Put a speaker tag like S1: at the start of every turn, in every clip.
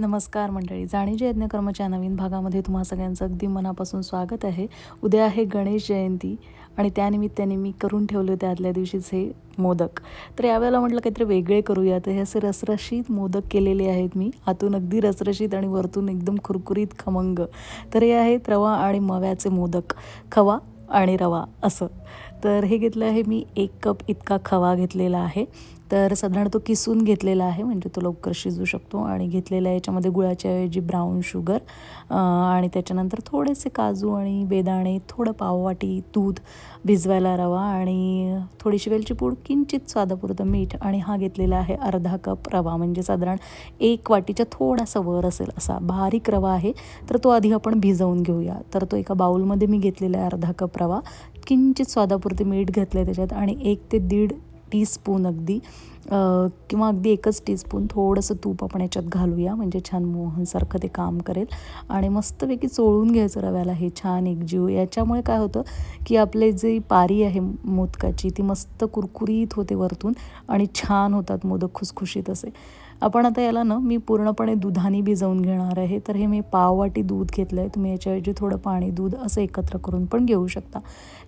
S1: नमस्कार मंडळी. जाणीजे यज्ञकर्माच्या नवीन भागामध्ये तुम्हा सगळ्यांचं अगदी मनापासून स्वागत आहे. उद्या आहे गणेश जयंती आणि त्यानिमित्ताने मी करून ठेवले होते आदल्या हे मोदक. तर यावेळेला म्हटलं काहीतरी वेगळे करूया. तर हे असे रसरशीत मोदक केलेले आहेत मी. आतून अगदी रसरशीत आणि वरतून एकदम खुरकुरीत खमंग. तर हे आहेत रवा आणि मव्याचे मोदक. खवा आणि रवा असं. तर हे घेतलं आहे मी एक कप इतका खवा घेतलेला आहे. तर साधारण तो किसून घेतलेला आहे म्हणजे तो लवकर शिजू शकतो. आणि घेतलेला आहे याच्यामध्ये गुळाच्या ऐवजी ब्राऊन शुगर आणि त्याच्यानंतर थोडेसे काजू आणि बेदाणे थोडं पाववाटी दूध भिजवायला रवा आणि थोडीशी वेलची पूड किंचित स्वादापुरतं मीठ आणि हा घेतलेला आहे अर्धा कप रवा. म्हणजे साधारण एक वाटीच्या थोडासा वर असेल असा बारीक रवा आहे तर तो आधी आपण भिजवून घेऊया. तर तो एका बाऊलमध्ये मी घेतलेला आहे अर्धा कप रवा. किंचित स्वादापुरते मीठ घातलं आहे त्याच्यात आणि एक ते दीड टीस्पून अगदी किंवा अगदी एकच टीस्पून थोडंसं तूप आपण याच्यात घालूया म्हणजे छान मोहनसारखं ते काम करेल. आणि मस्तपैकी चोळून घ्यायचं रव्याला हे छान एकजीव. याच्यामुळे काय होतं की आपले जी पारी आहे मोदकाची ती मस्त कुरकुरीत होते वरतून आणि छान होतात मोदक खुसखुशीत असे. आपण आता याला ना मी पूर्णपणे दुधाने भिजवून घेणार आहे. तर हे मी पाववाटी दूध घेतलं आहे तुम्ही याच्याऐवजी थोडं पाणी दूध असं एकत्र करून पण घेऊ शकता.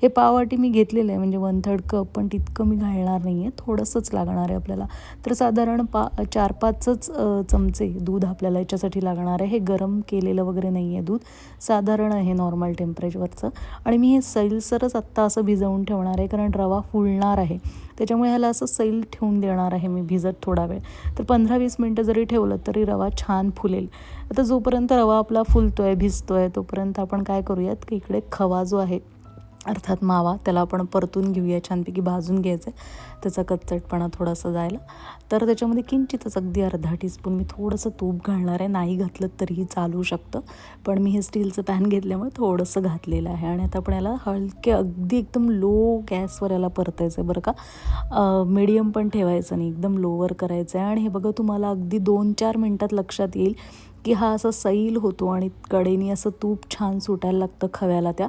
S1: हे पाववाटी मी घेतलेलं आहे म्हणजे वन थर्ड कप पण तितकं मी घालणार नाही आहे थोडंसंच लागणार आहे आपल्याला. तर साधारण पा चार पाचच चमचे दूध आपल्याला याच्यासाठी लागणार आहे. हे गरम केलेलं वगैरे नाही आहे दूध. साधारण आहे नॉर्मल टेम्परेचरचं. आणि मी हे सैलसरच आत्ता असं भिजवून ठेवणार आहे कारण रवा फुलणार आहे. त्याच्यामुळे ह्याला असं सैल ठेवून देणार आहे मी भिजत थोडा वेळ. तर पंधरा वीस मिनटं जरी ठेवलं तरी रवा छान फुलेल. आता जोपर्यंत रवा आपला फुलतो आहे भिजतो आहे तोपर्यंत आपण काय करूयात की इकडे खवा जो आहे अर्थात मावा त्याला आपण परतून घेऊया छानपैकी भाजून घ्यायचं आहे त्याचा कच्चटपणा थोडासा जायला. तर त्याच्यामध्ये किंचितच अगदी अर्धा टीस्पून मी थोडंसं तूप घालणार आहे. नाही घातलं तरीही चालू शकतं. पण मी हे स्टीलचं पॅन घेतल्यामुळे थोडंसं घातलेलं आहे. आणि आता आपण याला हलके अगदी एकदम लो गॅसवर याला परतायचं आहे बरं का. मिडियम पण ठेवायचं नाही एकदम लोवर करायचं आहे आणि हे बघा तुम्हाला अगदी दोन चार मिनटात लक्षात येईल की हा असा सैल होतो आणि कडेनी असं तूप छान सुटायला लागतं खव्याला त्या.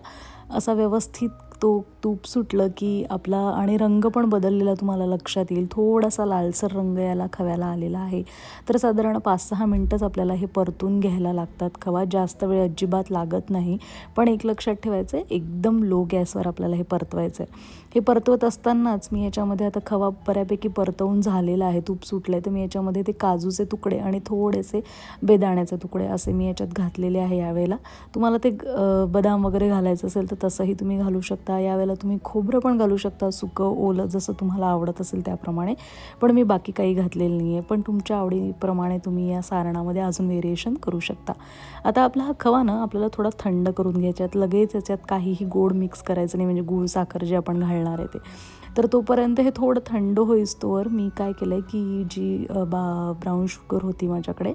S1: असा व्यवस्थित तो तूप सुटलं की आपला आणि रंग पण बदललेला तुम्हाला लक्षात येईल. थोडासा लालसर रंग याला खव्याला आलेला आहे. तर साधारण पाच सहा मिनटंच आपल्याला हे परतून घ्यायला लागतात खवा. जास्त वेळ अजिबात लागत नाही. पण एक लक्षात ठेवायचं आहे एकदम लो गॅसवर आपल्याला हे परतवायचं आहे हे परतवत असतानाच मी याच्यामध्ये आता खवा बऱ्यापैकी परतवून झालेला आहे. तूप सुटलं आहे तर मी याच्यामध्ये ते काजूचे तुकडे आणि थोडेसे बेदाण्याचे तुकडे असे मी याच्यात घातलेले आहे यावेळेला. तुम्हाला ते बदाम वगैरे घालायचं असेल तर तसंही तुम्ही घालू शकता. यावेळेला तुम्ही खोबरं पण घालू शकता सुकं ओलं जसं तुम्हाला आवडत असेल त्याप्रमाणे. पण मी बाकी काही घातलेलं नाही आहे पण तुमच्या आवडीप्रमाणे तुम्ही या सारणामध्ये अजून व्हेरिएशन करू शकता. आता आपला हा खवा ना आपल्याला थोडा थंड करून घ्यायच्यात लगेच याच्यात काहीही गोड मिक्स करायचं नाही. म्हणजे गूळ साखर जे आपण मिळणार आहे ते. तर तोपर्यंत हे थोडं थंड होईस्तोवर मी काय केलं आहे की जी बा ब्राऊन शुगर होती माझ्याकडे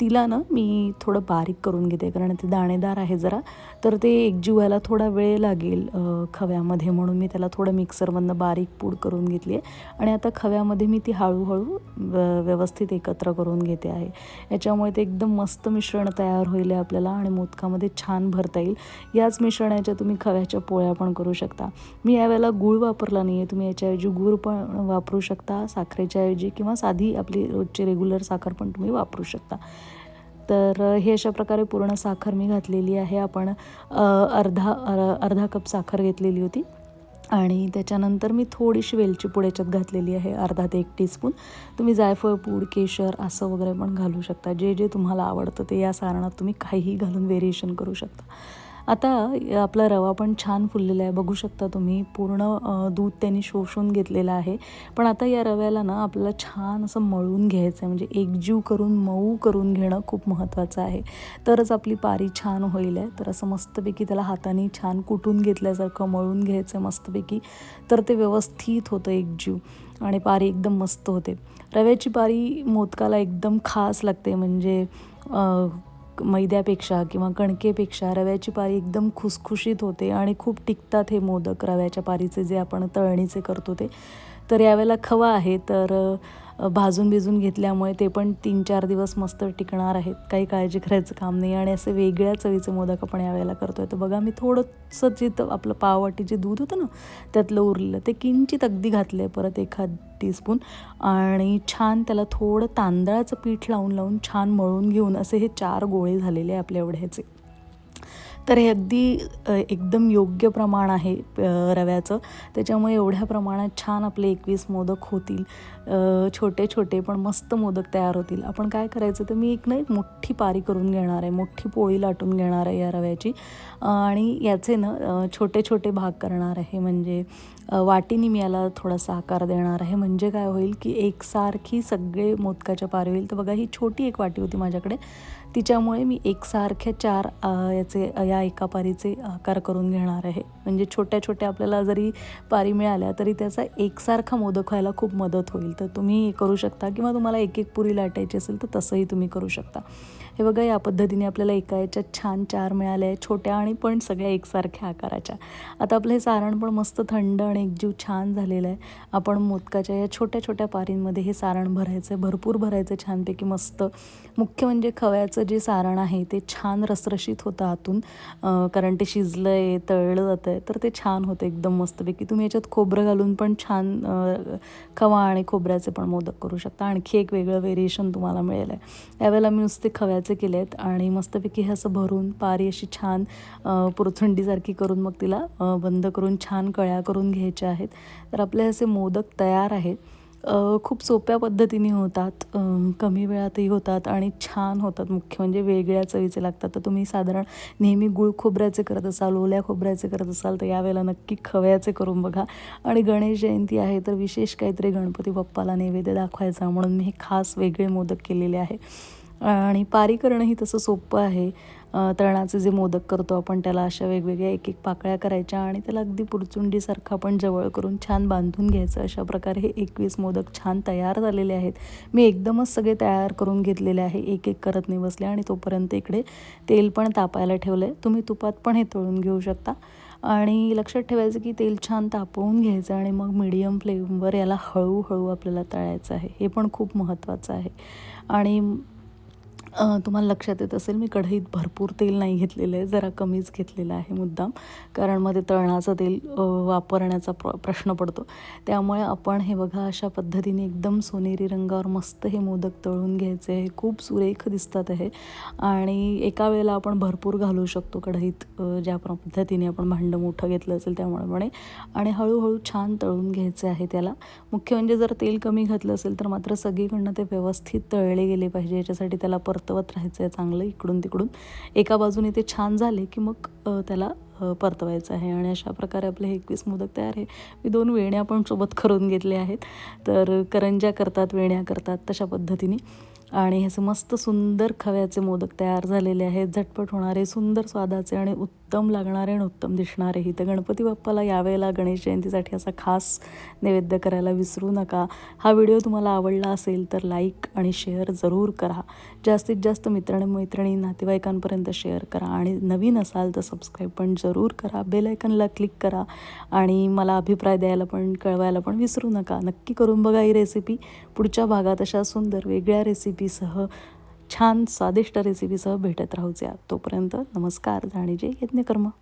S1: तिला ना मी थोडं बारीक करून घेते कारण ते दाणेदार आहे जरा. तर ते एकजीव व्हायला थोडा वेळ लागेल खव्यामध्ये म्हणून मी त्याला थोडं मिक्सरमधनं बारीक पूड करून घेतली आहे. आणि आता खव्यामध्ये मी ती हळूहळू व्यवस्थित एकत्र करून घेते आहे. याच्यामुळे ते एकदम मस्त मिश्रण तयार होईल आपल्याला आणि मोदकामध्ये छान भरता येईल. याच मिश्रणाच्या तुम्ही खव्याच्या पोळ्या पण करू शकता. मी यावेळेला गूळ वापरला नाही आहे तुम्ही याच्याऐवजी गूळ पण वापरू शकता साखरेच्याऐवजी किंवा साधी आपली रोजची रेग्युलर साखर पण तुम्ही वापरू शकता. तर हे अशा प्रकारे पूर्ण साखर मी घातलेली आहे. आपण अर्धा अर्धा कप साखर घेतलेली होती. आणि त्याच्यानंतर मी थोडीशी वेलची पूड याच्यात घातलेली आहे. अर्धा ते एक टीस्पून. तुम्ही जायफळ पूड केशर असं वगैरे पण घालू शकता. जे जे तुम्हाला आवडतं ते या सारणात तुम्ही काहीही घालून व्हेरिएशन करू शकता. आता आपला रवा पण छान फुललेला आहे. बघू शकता तुम्ही पूर्ण दूध त्यांनी शोषून घेतलेलं आहे. पण आता या रव्याला ना आपल्याला छान असं मळून घ्यायचं आहे म्हणजे एकजीव करून मऊ करून घेणं खूप महत्त्वाचं आहे. तरच आपली पारी छान होईल आहे. तर असं मस्तपैकी त्याला हाताने छान कुटून घेतल्यासारखं मळून घ्यायचं आहे मस्तपैकी. तर ते व्यवस्थित होतं एकजीव आणि पारी एकदम मस्त होते. रव्याची पारी मोदकाला एकदम खास लागते. म्हणजे मैद्यापेक्षा किंवा कणकेपेक्षा रव्याची पारी एकदम खुसखुशीत होते आणि खूप टिकतात हे मोदक रव्याच्या पारीचे जे आपण तळणीचे करतो ते. तर यावेळेला खवा आहे तर भाजून भिजून घेतल्यामुळे ते पण तीन चार दिवस मस्त टिकणार आहेत. काही काळजी करायचं काम नाही आणि असे वेगळ्या चवीचे मोदक आपण यावेळेला करतोय. तर बघा मी थोडंसं जिथं आपलं पाववाटी जे दूध होतं ना त्यातलं उरलेलं ते किंचित अगदी घातलं आहे परत एखाद टीस्पून आणि छान त्याला थोडं तांदळाचं पीठ लावून लावून छान मळून घेऊन असे हे चार गोळे झालेले आहे आपल्या एवढ्याचे. तर हे अगदी एकदम योग्य प्रमाण आहे रव्याचं. त्याच्यामुळे एवढ्या प्रमाणात छान आपले एकवीस मोदक होतील. छोटे छोटे पण मस्त मोदक तयार होतील. आपण काय करायचं तर मी एक ना एक मोठी पारी करून घेणार आहे. मोठी पोळी लाटून घेणार आहे या रव्याची. आणि याचे ना छोटे छोटे भाग करणार आहे. म्हणजे वाटीने मी याला थोडासा आकार देणार आहे. म्हणजे काय होईल की एकसारखी सगळे मोदकाच्या पारी होईल. तर बघा ही छोटी एक वाटी होती माझ्याकडे. तिच्यामुळे मी एकसारख्या चार याचे या एका पारीचे आकार करून घेणार आहे. म्हणजे छोट्या छोट्या आपल्याला जरी पारी मिळाल्या तरी त्याचा एकसारखा मोदक व्हायला खूप मदत होईल. तर तुम्ही करू शकता किंवा तुम्हाला एक एक पुरी लाटायची असेल तर तसंही तुम्ही करू शकता. हे बघा या पद्धतीने आपल्याला एका याच्यात छान चार मिळाल्या आहेत छोट्या आणि पण सगळ्या एकसारख्या आकाराच्या. आता आपलं हे सारण पण मस्त थंड आणि एकजीव छान झालेलं आहे. आपण मोदकाच्या या छोट्या छोट्या पारींमध्ये हे सारण भरायचं आहे भरपूर भरायचं आहे छानपैकी मस्त. मुख्य म्हणजे खव्याचं जे सारण आहे ते छान रसरशीत होतं आतून. कारण ते शिजलं आहे तळलं जातं आहे तर ते छान होतं एकदम मस्तपैकी. तुम्ही याच्यात खोबरं घालून पण छान खवा आणि खोबऱ्याचे पण मोदक करू शकता. आणखी एक वेगळं व्हेरिएशन तुम्हाला मिळेल आहे यावेळेला मी नुसते खव्याचे केले आहेत आणि मस्तपैकी हे असं भरून पारी अशी छान अं, पुरथंडीसारखी करून मग तिला बंद करून छान कळ्या करून घ्यायच्या आहेत. तर आपले असे मोदक तयार आहेत. खूप सोप्या पद्धतीने होतात कमी वेळातही होतात आणि छान होतात मुख्य म्हणजे वेगळ्या चवीचे लागतात. तर तुम्ही साधारण नेहमी गुळ खोबऱ्याचे करत असाल ओल्या खोबऱ्याचे करत असाल तर यावेळेला नक्की खव्याचे करून बघा. आणि गणेश जयंती आहे तर विशेष काहीतरी गणपती बाप्पाला नैवेद्य दाखवायचा म्हणून मी हे खास वेगळे मोदक केलेले आहे. आणि पारी करणंही तसं सोपं आहे. तळणाचे जे मोदक करतो आपण त्याला अशा वेगवेगळ्या एक एक पाकळ्या करायच्या आणि त्याला अगदी पुरचुंडीसारखं आपण जवळ करून छान बांधून घ्यायचं. अशा प्रकारे हे एकवीस मोदक छान तयार झालेले आहेत. मी एकदमच सगळे तयार करून घेतलेले आहे. एक एक करत नाही बसले आणि तोपर्यंत इकडे तेल पण तापायला ठेवलं आहे तुम्ही तुपात पण हे तळून घेऊ शकता. आणि लक्षात ठेवायचं की तेल छान तापवून घ्यायचं आणि मग मीडियम फ्लेमवर याला हळूहळू आपल्याला तळायचं आहे. हे पण खूप महत्त्वाचं आहे. आणि तुम्हाला लक्षात येत असेल मी कढईत भरपूर तेल नाही घेतलेलं आहे जरा कमीच घेतलेलं आहे मुद्दाम कारण मध्ये तळणाचं तेल वापरण्याचा प्र प्रश्न पडतो. त्यामुळे आपण हे बघा अशा पद्धतीने एकदम सोनेरी रंगावर मस्त हे मोदक तळून घ्यायचे आहे. खूप सुरेख दिसतात आहे. आणि एका वेळेला आपण भरपूर घालू शकतो कढईत ज्या प्र- पद्धतीने आपण भांडं मोठं घेतलं असेल त्यामुळे आणि हळूहळू छान तळून घ्यायचे आहे त्याला. मुख्य म्हणजे जर तेल कमी घातलं असेल तर मात्र सगळीकडनं ते व्यवस्थित तळले गेले पाहिजे. याच्यासाठी त्याला परतवत राहायचं आहे चांगलं इकडून तिकडून. एका बाजूने ते छान झाले की मग त्याला परतवायचं आहे. आणि अशा प्रकारे आपले हे एकवीस मोदक तयार आहे. मी दोन वेण्या पण सोबत करून घेतले आहेत. तर करंज्या करतात वेण्या करतात तशा पद्धतीने. आणि ह्याचे मस्त सुंदर खव्याचे मोदक तयार झालेले आहेत. झटपट होणारे सुंदर स्वादाचे आणि उत्तम लागणारे आणि उत्तम दिसणारे. ही तर गणपती बाप्पाला यावेळेला गणेश जयंतीसाठी असा खास नैवेद्य करायला विसरू नका. हा व्हिडिओ तुम्हाला आवडला असेल तर लाईक आणि शेअर जरूर करा. जास्तीत जास्त मित्र मैत्रिणी नातेवाईकांपर्यंत शेअर करा आणि नवीन असाल तर सबस्क्राईब पण जरूर करा. बेलायकनला क्लिक करा आणि मला अभिप्राय द्यायला पण कळवायला पण विसरू नका. नक्की करून बघा ही रेसिपी पुढच्या भागात अशा सुंदर वेगळ्या रेसिपी रेसिपीसह छान स्वादिष्ट रेसिपीसह भेटत राहूया. तोपर्यंत नमस्कार जाणीजे यज्ञकर्म.